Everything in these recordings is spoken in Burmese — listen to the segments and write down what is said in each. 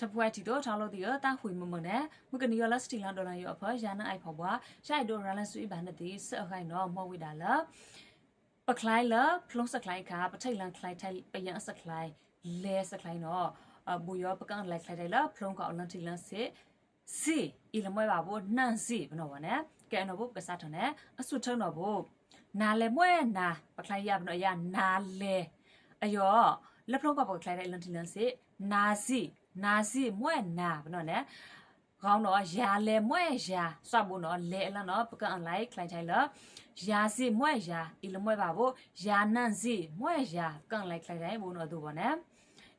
ထပွဲတီတော့ထောင်းလို့ဒီတော့တာခွေမမနဲ့မကနီယောလစတီလန်ဒေါ်လာယောအဖေရန်အိုက်ဖော်ဘွားရှိုက်တော့ရလန်ဆွေးဘာနဲ့ဒီစအခိုင်တော့မော်ဝိဒါလာပကလိုက်လာဖလုံးစကလိုက်ခါပထိတ်လန်ခလိုက်ထိုင်ပယံစကလိုက်လဲစကလိုက်တော့အဘူယောပကန်လိုက်ခလိုက်တယ်လာဖလုံးကအလန်တီလန်စစ်စီအီလမွဲပါဘောနှန်စီဘနော်ဗနဲ့ကဲနော်ဘကစားထနဲ့အဆုထုံတော့ဘောနာလေမွဲနာပကလိုက်ရဘနော်ရနာလေအယောလက်ဖလုံးကပကလိုက်တဲ့အလန်တီလန်စစ်နာစီ နာစီမွဲနာဘနော်နဲ့ကောင်းတော့ရာလေမွဲရာစပ်ဘူးနော်လေအလနော်ပကန်လိုက်ခလိုက်ထိုင်လားရာစီမွဲရာအီလမွဲပါဘောရာနန်စီမွဲရာကန်လိုက်ခလိုက်ထိုင်ဘူးနော်သူပေါ့နော်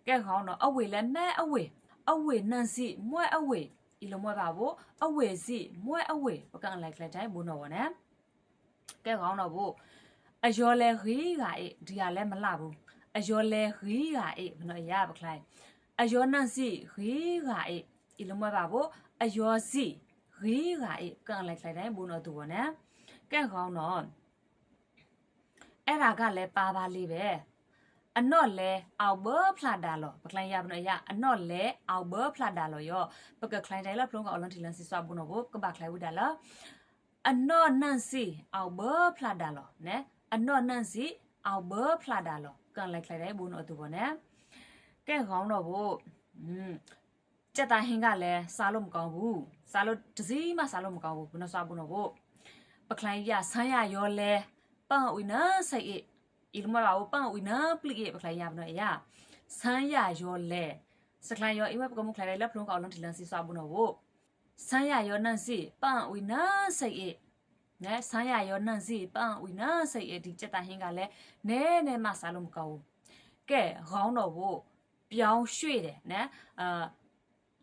ကဲကောင်းတော့အဝေလဲမဲအဝေအဝေနန်စီမွဲအဝေအီလမွဲပါဘောအဝေစီမွဲအဝေပကန်လိုက်ခလိုက်ထိုင်ဘူးနော်ဗောနော်ကဲကောင်းတော့ဘောအယောလဲခီးကအေးဒီကလည်းမလှဘူးအယောလဲခီးကအေးဘနော်ရပခလိုက် အယောနန်စီရီဂါအေအီလမွဲပါဘောအယောစီရီဂါအေကန်လိုက်လိုက်တိုင်းဘုံတော့သူပေါ့နော်ကဲခေါင်းတော့အဲ့ဒါကလည်းပါပါလေးပဲအနော့လဲအောက်ဘဖလာဒါလောပကလိုင်းရပနရအနော့လဲအောက်ဘဖလာဒါလောယောပကကလိုင်းတိုင်းလဖလုံးကအလွန်တီလန်စီဆွာဘုံတော့ဘကဘကလိုင်းဝဒါလောအနော့နန်စီအောက်ဘဖလာဒါလောနဲအနော့နန်စီအောက်ဘဖလာဒါလောကန်လိုက်လိုက်တိုင်းဘုံတော့သူပေါ့နော် ကဲခေါင်းတော့ဘို့อืมကြက်သားဟင်းကလည်းစားလို့မကောင်းဘူးစားလို့တစည်းမှစားလို့မကောင်းဘူးဘယ်တော့စားဘူးတော့ဘို့ပကလိုင်းရဆန်းရရောလဲပန့်ဝိနာစိတ်အေးဤလမပါဘူးပန့်ဝိနာပလိကေပကလိုင်းရမနော်ရဆန်းရရောလဲစကလိုင်းရောအိဝပကမှုခလိုက်လက်ဖလုံးကောင်လုံးဒီလန်စီစားဘူးတော့ဘို့ဆန်းရရောနန့်စီပန့်ဝိနာစိတ်အေးနဲဆန်းရရောနန့်စီပန့်ဝိနာစိတ်အေးဒီကြက်သားဟင်းကလည်းနဲနဲမှစားလို့မကောင်းဘူးကဲခေါင်းတော့ဘို့ ပြောင်းရွှေ့တယ်နော်အာ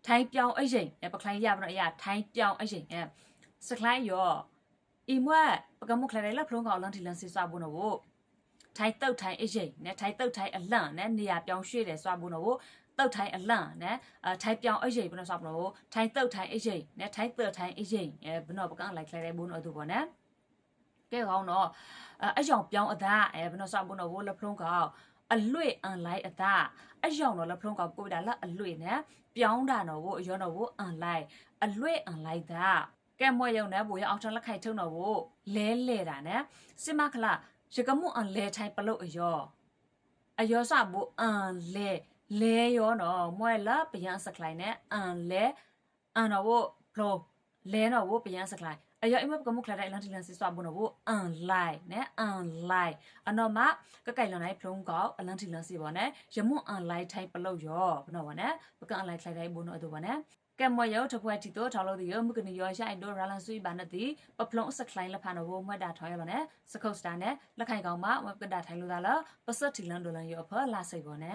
ထိုင်းပြောင်းအရင်ပကလိုင်းရပါတော့အရာထိုင်းပြောင်းအရင်အဲစကလိုင်းရောအီမွတ်ပကမှုခလိုက်လက်ဖလုံးကောင်လန်တီလန်စီစွာဘူးနော်ဘို့ထိုင်းတုတ်ထိုင်းအရင်နဲ့ထိုင်းတုတ်ထိုင်းအလန့်နဲ့နေရာပြောင်းရွှေ့တယ်စွာဘူးနော်ဘို့တုတ်ထိုင်းအလန့်နဲ့အထိုင်းပြောင်းအရင်ဘယ်တော့စွာဘူးနော်ဘို့ထိုင်းတုတ်ထိုင်းအရင်နဲ့ထိုင်းတုတ်ထိုင်းအရင်အဲဘယ်တော့ပကန်လိုက်ခလိုက်ဘူးနော်သူပေါ့နော်ကဲကောင်းတော့အကြောင်ပြောင်းအသားအဲဘယ်တော့စွာဘူးနော်ဘို့လက်ဖလုံးကောင် အလွေအန်လိုက်အသားအယောင်တော့လဖလုံးကကိုဒါလအလွေနဲ့ပြောင်းတာတော့ဘို့အယောတော့ဘို့အန်လိုက်အလွေအန်လိုက်တာကဲမွဲရုံနဲ့ဘို့ရအောင်ထလက်ခိုက်ထုံတော့ဘို့လဲလဲတာနဲ့စမခလာရကမှုအန်လဲထိုင်ပလုတ်အယောအယောစဘို့အန်လဲလဲရောနော်မွဲလာပယံစကလိုက်နဲ့အန်လဲအန်တော့ဘို့ဖလိုလဲတော့ဘို့ပယံစကလိုက် အယောအိမကမှုခလာတဲ့အလန်တီလန်စီဆွာဘုံတော့ဘူးအန်လိုက်နဲအန်လိုက်အနော်မကကိုင်လွန်လိုက်ဖုံးကောက်အလန်တီလန်စီဘောနဲရမွန်အန်လိုက်ထိုင်ပလုတ်ရောဘနော်ဗောနဲပကအန်လိုက်ထိုင်တိုင်းဘုံတော့အတူဗောနဲကဲမွေယောတပွဲတီတော့ထောက်လို့ဒီရမကနီယောရှိုင်တော့ရလန်ဆွေးဘာနဲ့ဒီပပလုံးစကလိုင်းလဖာနော်ဘမွတ်တာထောက်ရလို့နဲစကုတ်စတာနဲ့လက်ခိုင်ကောင်မမကဒါထိုင်လို့သားလားပစတ်တီလန်ဒိုလန်ယောဖလာစိတ်ဗောနဲ